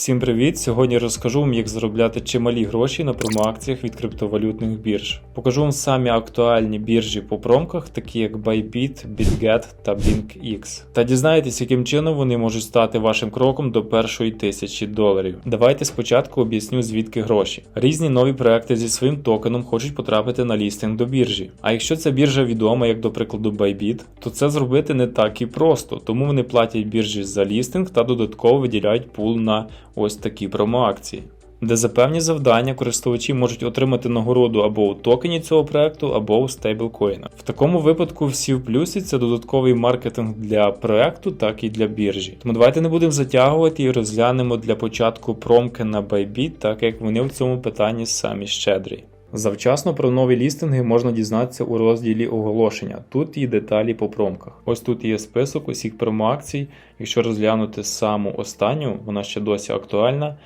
Всім привіт! Сьогодні розкажу вам, як заробляти чималі гроші на промоакціях від криптовалютних бірж. Покажу вам самі актуальні біржі по промках, такі як Bybit, BitGet та BinkX. Та дізнаєтесь, яким чином вони можуть стати вашим кроком до першої тисячі доларів. Давайте спочатку об'ясню, звідки гроші. Різні нові проекти зі своїм токеном хочуть потрапити на лістинг до біржі. А якщо ця біржа відома, як до прикладу Bybit, то це зробити не так і просто, тому вони платять біржі за лістинг та додатково виділяють пул на ось такі промоакції. Де за певні завдання користувачі можуть отримати нагороду або у токені цього проекту, або у стейблкоїнах. В такому випадку всі в плюсі це додатковий маркетинг для проекту, так і для біржі. Тому давайте не будемо затягувати і розглянемо для початку промки на Bybit, так як вони в цьому питанні самі щедрі. Завчасно про нові лістинги можна дізнатися у розділі оголошення. Тут є деталі по промках. Ось тут є список усіх промоакцій. Якщо розглянути саму останню, вона ще досі актуальна.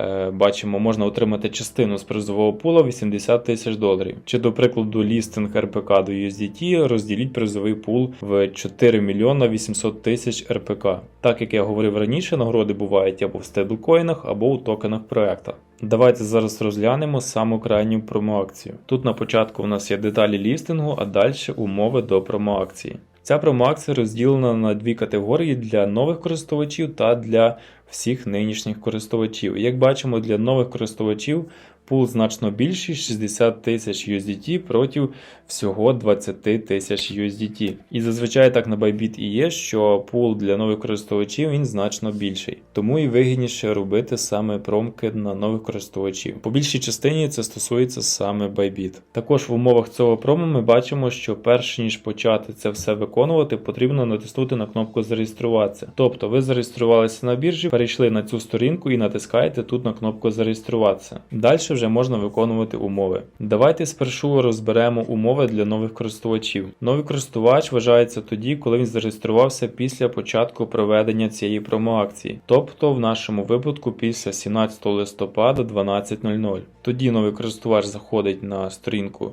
Е, Бачимо, можна отримати частину з призового пула 80 тисяч доларів. Чи, до прикладу, лістинг РПК до USDT розділіть призовий пул в 4 мільйона 800 тисяч РПК. Так як я говорив раніше, нагороди бувають або в стейблкоїнах, або у токенах проекта. Давайте зараз розглянемо саму крайню промоакцію. Тут на початку у нас є деталі лістингу, а далі умови до промоакції. Ця промоакція розділена на дві категорії для нових користувачів та для всіх нинішніх користувачів. Як бачимо, для нових користувачів пул значно більший 60 тисяч USDT проти всього 20 тисяч USDT. І зазвичай так на Bybit і є, що пул для нових користувачів він значно більший. Тому і вигідніше робити саме промки на нових користувачів. По більшій частині це стосується саме Bybit. Також в умовах цього промо ми бачимо, що перш ніж почати це все виконувати, потрібно натиснути на кнопку зареєструватися. Тобто ви зареєструвалися на біржі, перейшли на цю сторінку і натискаєте тут на кнопку зареєструватися. Далі вже можна виконувати умови. Давайте спершу розберемо умови для нових користувачів. Новий користувач вважається тоді, коли він зареєструвався після початку проведення цієї промоакції, тобто в нашому випадку після 17 листопада 12.00. Тоді новий користувач заходить на сторінку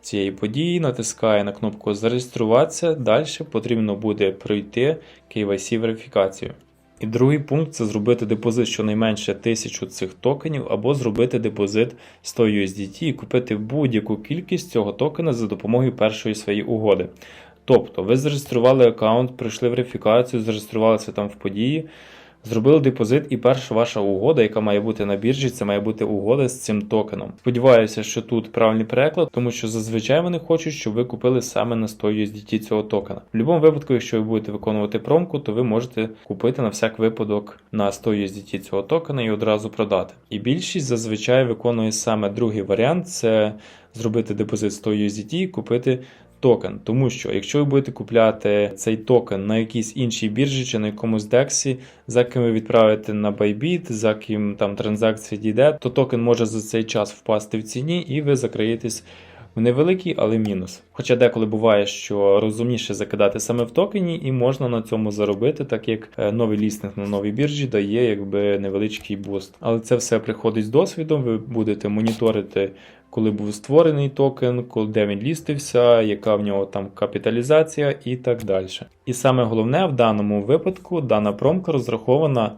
цієї події, натискає на кнопку Зареєструватися. Далі потрібно буде пройти KYC верифікацію. І другий пункт це зробити депозит щонайменше 1000 цих токенів, або зробити депозит 100 USDT і купити будь-яку кількість цього токена за допомогою першої своєї угоди. Тобто, ви зареєстрували аккаунт, пройшли верифікацію, зареєструвалися там в події, зробили депозит, і перша ваша угода, яка має бути на біржі, це має бути угода з цим токеном. Сподіваюся, що тут правильний переклад, тому що зазвичай вони хочуть, щоб ви купили саме на 100 USDT цього токена. В будь-якому випадку, якщо ви будете виконувати промку, то ви можете купити на всяк випадок на 100 USDT цього токена і одразу продати. І більшість зазвичай виконує саме другий варіант це зробити депозит 100 USDT і купити токен. Тому що, якщо ви будете купляти цей токен на якійсь іншій біржі чи на якомусь дексі, за ким ви відправите на Bybit, за ким там транзакція дійде, то токен може за цей час впасти в ціні і ви закриєтесь. В невеликий, але мінус. Хоча деколи буває, що розумніше закидати саме в токені, і можна на цьому заробити, так як е, новий лістинг на новій біржі дає якби невеличкий буст. Але це все приходить з досвідом. Ви будете моніторити, коли був створений токен, де він лістився, яка в нього там капіталізація і так далі. І саме головне в даному випадку дана промка розрахована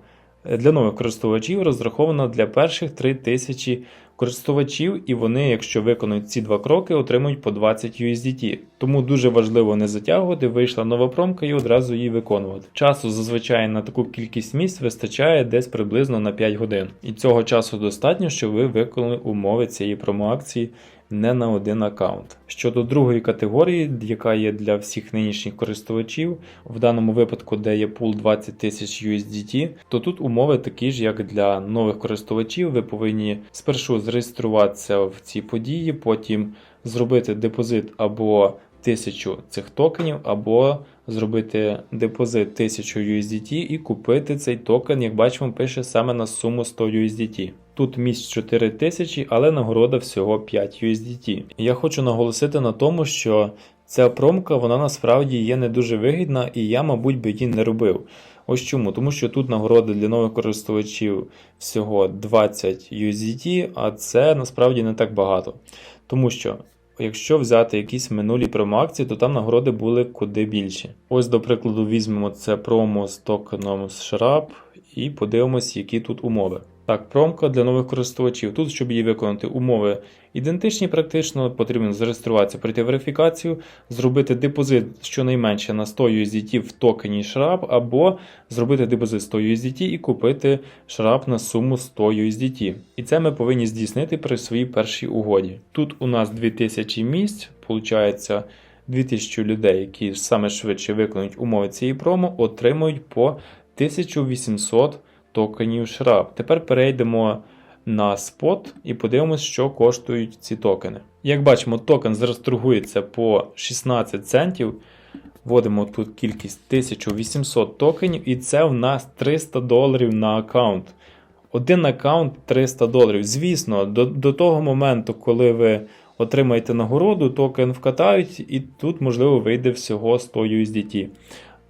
для нових користувачів, розрахована для перших 3000 користувачів, і вони, якщо виконують ці два кроки, отримують по 20 USDT. Тому дуже важливо не затягувати, вийшла нова промка і одразу її виконувати. Часу зазвичай на таку кількість місць вистачає десь приблизно на 5 годин. І цього часу достатньо, щоб ви виконали умови цієї промоакції не на один аккаунт. Щодо другої категорії, яка є для всіх нинішніх користувачів, в даному випадку, де є пул 20 тисяч USDT, то тут умови такі ж, як для нових користувачів. Ви повинні спершу зареєструватися в ці події, потім зробити депозит або 1000 цих токенів, або зробити депозит 1000 USDT і купити цей токен, як бачимо, пише саме на суму 100 USDT. Тут місць 4 тисячі, але нагорода всього 5 USDT. Я хочу наголосити на тому, що ця промка вона насправді є не дуже вигідна, і я, мабуть, би її не робив. Ось чому, тому що тут нагороди для нових користувачів всього 20 USDT, а це насправді не так багато. Тому що якщо взяти якісь минулі промоакції, то там нагороди були куди більші. Ось, до прикладу, візьмемо це промо з токеном SHRAP, і подивимось, які тут умови. Так, промка для нових користувачів. Тут, щоб її виконати, умови ідентичні, практично потрібно зареєструватися, пройти верифікацію, зробити депозит щонайменше на 100 USDT в токені Shrap, або зробити депозит 100 USDT і купити Shrap на суму 100 USDT. І це ми повинні здійснити при своїй першій угоді. Тут у нас 2000 місць, виходить. 2000 людей, які саме швидше виконують умови цієї промо, отримують по 1800 токенів Shrap. Тепер перейдемо на спот і подивимося, що коштують ці токени. Як бачимо, токен зараз торгується по 16 центів. Вводимо тут кількість 1800 токенів, і це в нас 300 доларів на аккаунт. Один аккаунт 300 доларів. Звісно, до, до того моменту, коли ви отримаєте нагороду, токен вкатають, і тут, можливо, вийде всього 100 USDT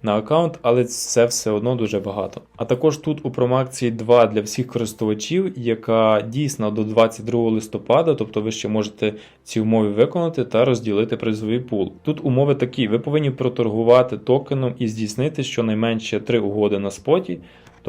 на аккаунт, але це все одно дуже багато. А також тут у промакції 2 для всіх користувачів, яка дійсна до 22 листопада, тобто ви ще можете ці умови виконати та розділити призовий пул. Тут умови такі: ви повинні проторгувати токеном і здійснити щонайменше 3 угоди на споті.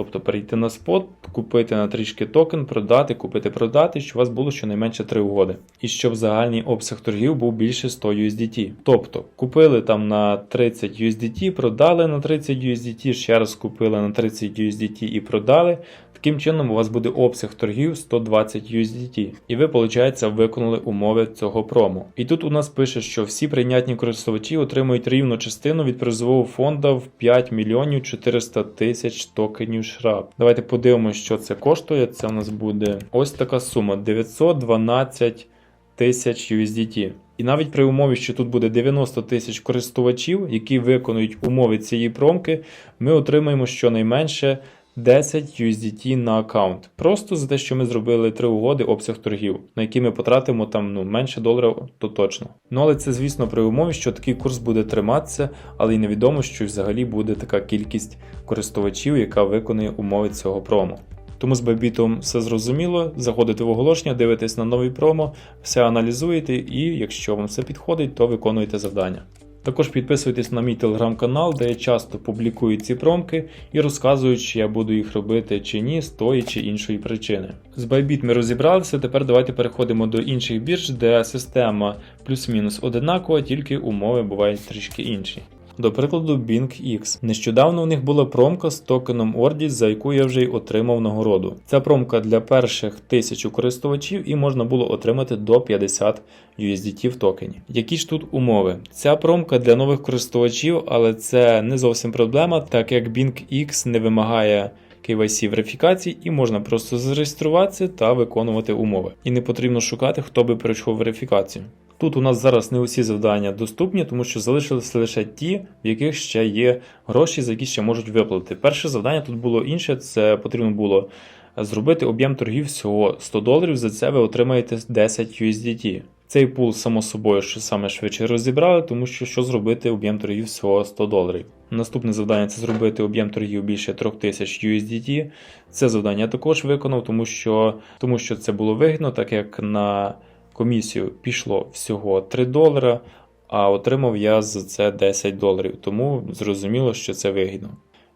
Тобто перейти на спот, купити на трішки токен, продати, купити, продати, щоб у вас було щонайменше 3 угоди. І щоб загальний обсяг торгів був більше 100 USDT. Тобто купили там на 30 USDT, продали на 30 USDT, ще раз купили на 30 USDT і продали. Таким чином у вас буде обсяг торгів 120 USDT. І ви, виходить, виконали умови цього промо. І тут у нас пише, що всі прийнятні користувачі отримують рівну частину від призового фонду в 5 мільйонів 400 тисяч токенів Shrap. Давайте подивимося, що це коштує. Це у нас буде ось така сума 912 тисяч USDT. І навіть при умові, що тут буде 90 тисяч користувачів, які виконують умови цієї промки, ми отримаємо щонайменше 10 USDT на аккаунт. Просто за те, що ми зробили три угоди обсяг торгів, на які ми потратимо там ну, менше доларів, то точно. Ну але це, звісно, при умові, що такий курс буде триматися, але й невідомо, що взагалі буде така кількість користувачів, яка виконує умови цього промо. Тому з Байбітом все зрозуміло, заходите в оголошення, дивитесь на новий промо, все аналізуєте, і якщо вам все підходить, то виконуєте завдання. Також підписуйтесь на мій телеграм-канал, де я часто публікую ці промки і розказую, чи я буду їх робити чи ні, з тої чи іншої причини. З Bybit ми розібралися, тепер давайте переходимо до інших бірж, де система плюс-мінус одинакова, тільки умови бувають трішки інші. До прикладу, BingX. Нещодавно у них була промка з токеном Ordis, за яку я вже й отримав нагороду. Ця промка для перших тисячу користувачів і можна було отримати до 50 USDT в токені. Які ж тут умови? Ця промка для нових користувачів, але це не зовсім проблема, так як BingX не вимагає. KYC верифікації і можна просто зареєструватися та виконувати умови. І не потрібно шукати, хто би пройшов верифікацію. Тут у нас зараз не усі завдання доступні, тому що залишилися лише ті, в яких ще є гроші, за які ще можуть виплатити. Перше завдання тут було інше, це потрібно було зробити об'єм торгів всього 100 доларів. За це ви отримаєте 10 USDT. Цей пул, само собою, що саме швидше розібрали, тому що що зробити об'єм торгів всього 100 доларів. Наступне завдання це зробити об'єм торгів більше 3000 USDT. Це завдання я також виконав, тому що, тому що це було вигідно, так як на комісію пішло всього 3 долара, а отримав я за це 10 доларів. Тому зрозуміло, що це вигідно.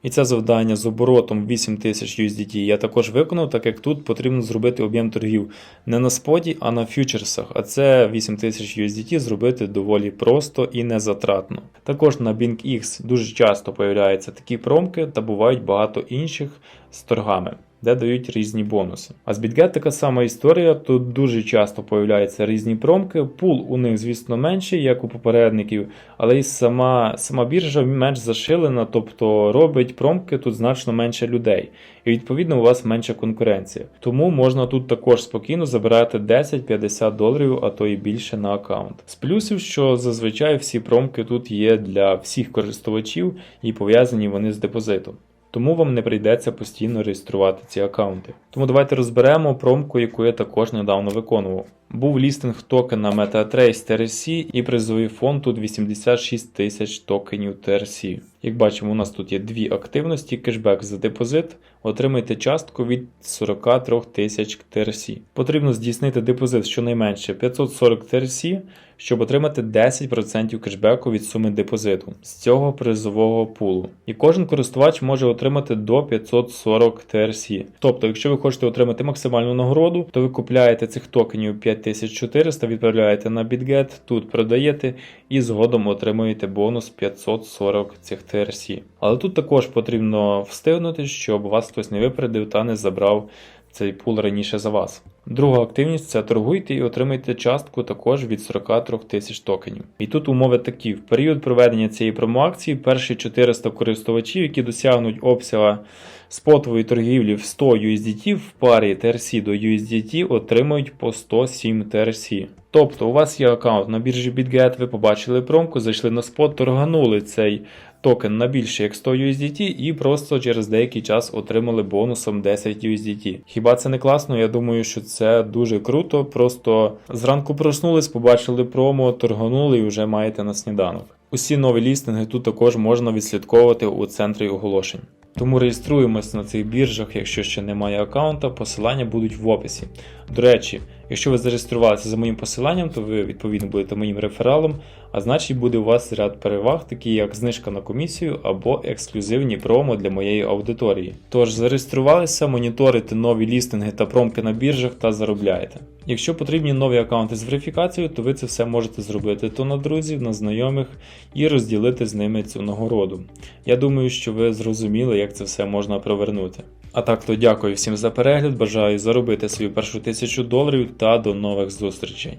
І це завдання з оборотом 8000 USDT я також виконав, так як тут потрібно зробити об'єм торгів не на споді, а на фьючерсах. А це 8000 USDT зробити доволі просто і незатратно. Також на BingX дуже часто появляються такі промки та бувають багато інших з торгами. Де дають різні бонуси. А з BitGet така сама історія. Тут дуже часто появляються різні промки. Пул у них, звісно, менший, як у попередників, але і сама сама біржа менш зашилена, тобто робить промки тут значно менше людей. І відповідно у вас менша конкуренція. Тому можна тут також спокійно забирати 10-50 доларів, а то і більше на аккаунт. З плюсів, що зазвичай всі промки тут є для всіх користувачів і пов'язані вони з депозитом. Тому вам не прийдеться постійно реєструвати ці аккаунти. Тому давайте розберемо промку, яку я також недавно виконував. Був лістинг токена MetaTrace TRC і призовий фонд тут 86 тисяч токенів TRC. Як бачимо, у нас тут є дві активності: кешбек за депозит. Отримайте частку від 43 тисяч TRC. Потрібно здійснити депозит щонайменше 540 TRC, щоб отримати 10% кешбеку від суми депозиту з цього призового пулу. І кожен користувач може отримати до 540 TRC. Тобто, якщо ви хочете отримати максимальну нагороду, то ви купляєте цих токенів 5400, відправляєте на BitGet, тут продаєте і згодом отримуєте бонус 540 цих TRC. Але тут також потрібно встигнути, щоб вас хтось не випередив та не забрав цей пул раніше за вас. Друга активність це торгуйте і отримайте частку також від 43 тисяч токенів. І тут умови такі: в період проведення цієї промоакції перші 400 користувачів, які досягнуть обсяга спотової торгівлі в 100 USDT в парі TRC до USDT отримують по 107 TRC. Тобто у вас є аккаунт на біржі BitGet, ви побачили промку, зайшли на спот, торганули цей токен на більше як 100 USDT і просто через деякий час отримали бонусом 10 USDT. Хіба це не класно? Я думаю, що це дуже круто. Просто зранку проснулись, побачили промо, торганули і вже маєте на сніданок. Усі нові лістинги тут також можна відслідковувати у центрі оголошень. Тому реєструємось на цих біржах, якщо ще немає аккаунта, посилання будуть в описі. До речі, якщо ви зареєструвалися за моїм посиланням, то ви відповідно будете моїм рефералом, а значить буде у вас ряд переваг, такі як знижка на комісію або ексклюзивні промо для моєї аудиторії. Тож зареєструвалися, моніторите нові лістинги та промки на біржах та заробляєте. Якщо потрібні нові аккаунти з верифікацією, то ви це все можете зробити то на друзів, на знайомих і розділити з ними цю нагороду. Я думаю, що ви зрозуміли, як це все можна провернути. А так то дякую всім за перегляд, бажаю заробити свою першу тисячу доларів та до нових зустрічей.